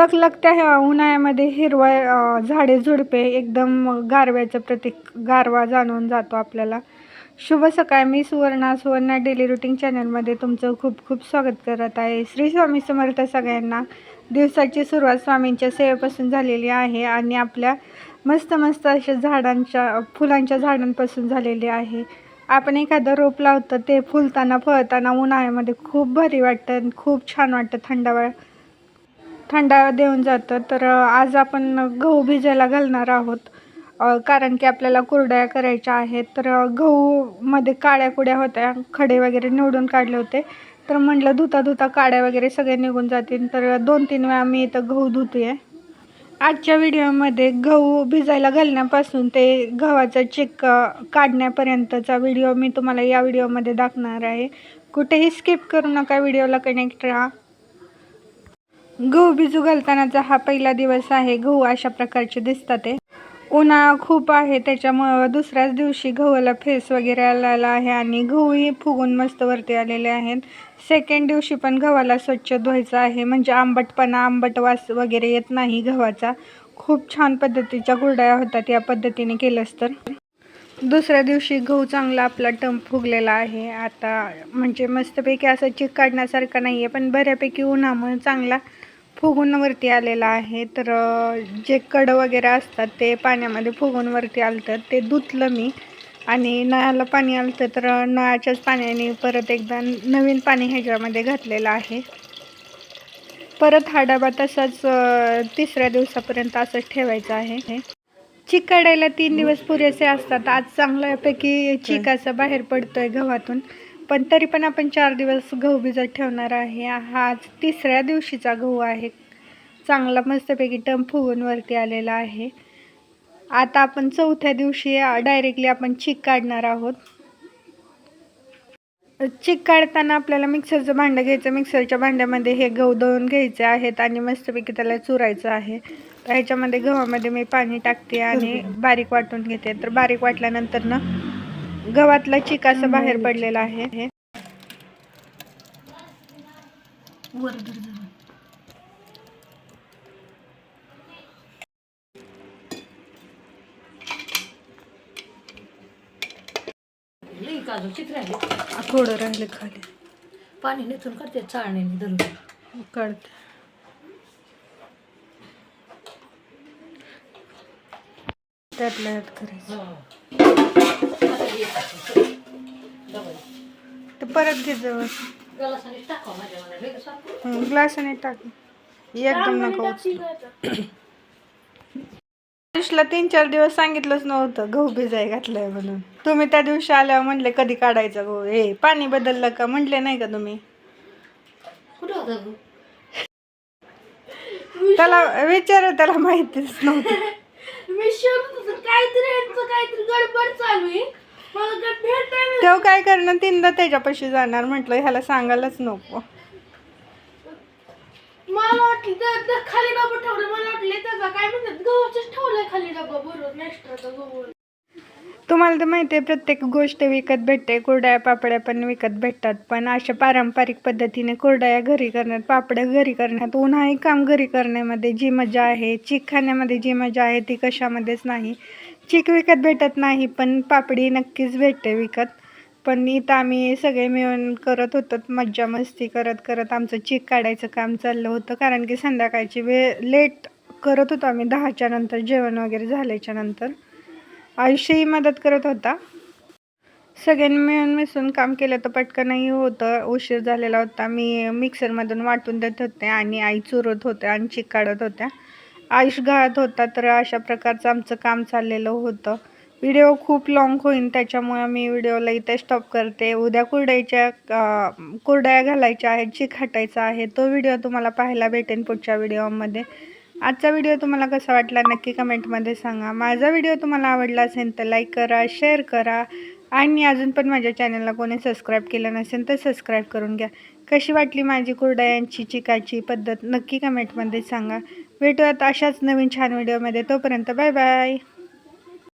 लखलखत्या ह्या उन्हाळ्यामध्ये हिरवळ झाडे झुडपे एकदम गारव्याचं प्रतीक गारवा जाणून जातो आपल्याला. शुभ सकाळ मी सुवर्णा सुवर्णा डेली रुटीन चॅनलमध्ये तुमचं खूप खूप स्वागत करत आहे. श्री स्वामी समर्थ सगळ्यांना दिवसाची सुरुवात स्वामींच्या सेवेपासून झालेली आहे आणि आपल्या मस्त मस्त अशा झाडांच्या फुलांच्या झाडांपासून झालेली आहे. आपण एखादं रोप लावतं ते फुलताना फळताना उन्हाळ्यामध्ये खूप भारी वाटतं खूप छान वाटतं थंडावाळ थंडावा देऊन जातं. तर आज आपण गहू भिजायला घालणार आहोत. कारण की आपल्याला कुरड्या करायच्या आहेत. तर गहूमध्ये काळ्या कुड्या होत्या. खडे वगैरे निवडून काढले होते. तर म्हटलं धुता धुता काड्या वगैरे सगळे निघून जातील. तर दोन तीन वेळा मी इथं गहू धुते आजच्या व्हिडिओमध्ये गहू भिजायला घालण्यापासून ते गव्हाचा चिक काढण्यापर्यंतचा व्हिडिओ मी तुम्हाला या व्हिडिओमध्ये दाखवणार आहे. कुठेही स्किप करू नका व्हिडिओला कनेक्ट राहा. गहू भिजू घालतानाचा हा पहिला दिवस आहे. गहू अशा प्रकारचे दिसतात ते उन्हाळा खूप आहे त्याच्यामुळं दुसऱ्याच दिवशी गव्हाला फेस वगैरे आलेला आहे आणि गहूही फुगून मस्त वरती आलेले आहेत. सेकंड दिवशी पण गव्हाला स्वच्छ धुवायचं आहे. म्हणजे आंबटपणा आंबट वास वगैरे येत नाही गव्हाचा. खूप छान पद्धतीच्या कुरडया होतात या पद्धतीने केलंच तर. दुसऱ्या दिवशी गहू चांगला आपला टंप फुगलेला आहे. आता म्हणजे मस्तपैकी असं चिक काढण्यासारखं नाही आहे पण बऱ्यापैकी उन्हामुळे चांगला फुगून वरती आलेला आहे. तर जे कड वगैरे असतात ते पाण्यामध्ये फुगून वरती आलतं. ते धुतलं मी आणि नळाला पाणी आलं तर नळाच्याच पाण्याने परत एकदा नवीन पाणी ह्याच्यामध्ये घातलेलं आहे. परत हा डबा तसाच तिसऱ्या दिवसापर्यंत असंच ठेवायचा आहे चिक काढायला तीन दिवस पुरेसे असतात. आज चांगल्यापैकी चिक असं बाहेर पडतोय गव्हातून. पण तरी पण आपण चार दिवस गहू भिजत ठेवणार आहे. हा आज तिसऱ्या दिवशीचा गहू आहे. चांगला मस्तपैकी टम फुगून वरती आलेला आहे. आता आपण चौथ्या दिवशी डायरेक्टली आपण चिक काढणार आहोत. चिक काढताना आपल्याला मिक्सरचं भांडं घ्यायचं. मिक्सरच्या भांड्यामध्ये हे गहू दळून घ्यायचे आहेत आणि मस्तपैकी त्याला चुरायचं आहे. तर ह्याच्यामध्ये गव्हामध्ये मी पाणी टाकते आणि बारीक वाटून घेते. तर बारीक वाटल्यानंतर ना गव्हातला चिक असं बाहेर पडलेला आहे. हे थोडं राहिले खाली. पाणी निथून करते चाळणीने धरून. कळते त्यातल्या यात करायचं. ते परत घे जवळ. गलासाने टाका. एकदम नका. आयुषला तीन चार दिवस सांगितलंच नव्हतं गहू भिजाय घातलाय म्हणून. तुम्ही त्या दिवशी आल्यावर म्हणले कधी काढायचं गहू? हे पाणी बदललं का? म्हटले नाही का तुम्ही? त्याला विचार त्याला माहितीच नव्हतं. मी शोधत होतो काहीतरी यांचं काहीतरी गडबड चालू आहे. मला काय भेट नाही. तेव्हा काय करणार? तीनदा त्याच्यापाशी जाणार म्हटलं ह्याला सांगायलाच नको. मला वाटलं खाली डबा ठेवलं मला वाटले त्याचा काय म्हणतात गव्हाचंच ठेवलंय खाली डबा बरोबर एक्स्ट्राचा गहू. तुम्हाला तर माहिती आहे प्रत्येक गोष्ट विकत भेटते. कुरड्या पापड्या पण विकत भेटतात. पण अशा पारंपरिक पद्धतीने कुरड्या घरी करण्यात पापड्या घरी करण्यात उन्हाळी काम घरी करण्यामध्ये जी मजा आहे चीक खाण्यामध्ये जी मजा आहे ती कशामध्येच नाही. चीक विकत भेटत नाही पण पापडी नक्कीच भेटते विकत. पण इथं आम्ही सगळे मिळून करत होतो मज्जा मस्ती करत करत आमचं चीक काढायचं काम चाललं होतं. कारण की संध्याकाळची वेळ लेट करत होतो आम्ही दहाच्या नंतर जेवण वगैरे झाल्याच्यानंतर. आयुष्यही मदत करत होता. सगळ्यांनी मिळून मिसळून काम केलं तर पटकनही होतं. उशीर झालेला होता. मी मिक्सरमधून वाटून देत होते आणि आई चुरत होत्या आणि चिक काढत होत्या. आयुष गाळत होता तर अशा प्रकारचं आमचं काम चाललेलं होतं. व्हिडिओ खूप लाँग होईल त्याच्यामुळं मी व्हिडिओला इथे स्टॉप करते. उद्या कुरड्याच्या कुरड्या घालायच्या आहेत चिक हटायचा आहे तो व्हिडिओ तुम्हाला पाहायला भेटेल पुढच्या व्हिडिओमध्ये. आजचा व्हिडिओ तुम्हाला कसा वाटला नक्की कमेंटमध्ये सांगा. माझा व्हिडिओ तुम्हाला आवडला असेल तर लाईक करा शेअर करा आणि अजून पण माझ्या चॅनलला कोणी सबस्क्राईब केलं नसेल तर सबस्क्राईब करून घ्या. कशी वाटली माझी कुरडयांची चिकाची पद्धत नक्की कमेंटमध्ये सांगा. भेटूयात अशाच नवीन छान व्हिडिओमध्ये तोपर्यंत बाय बाय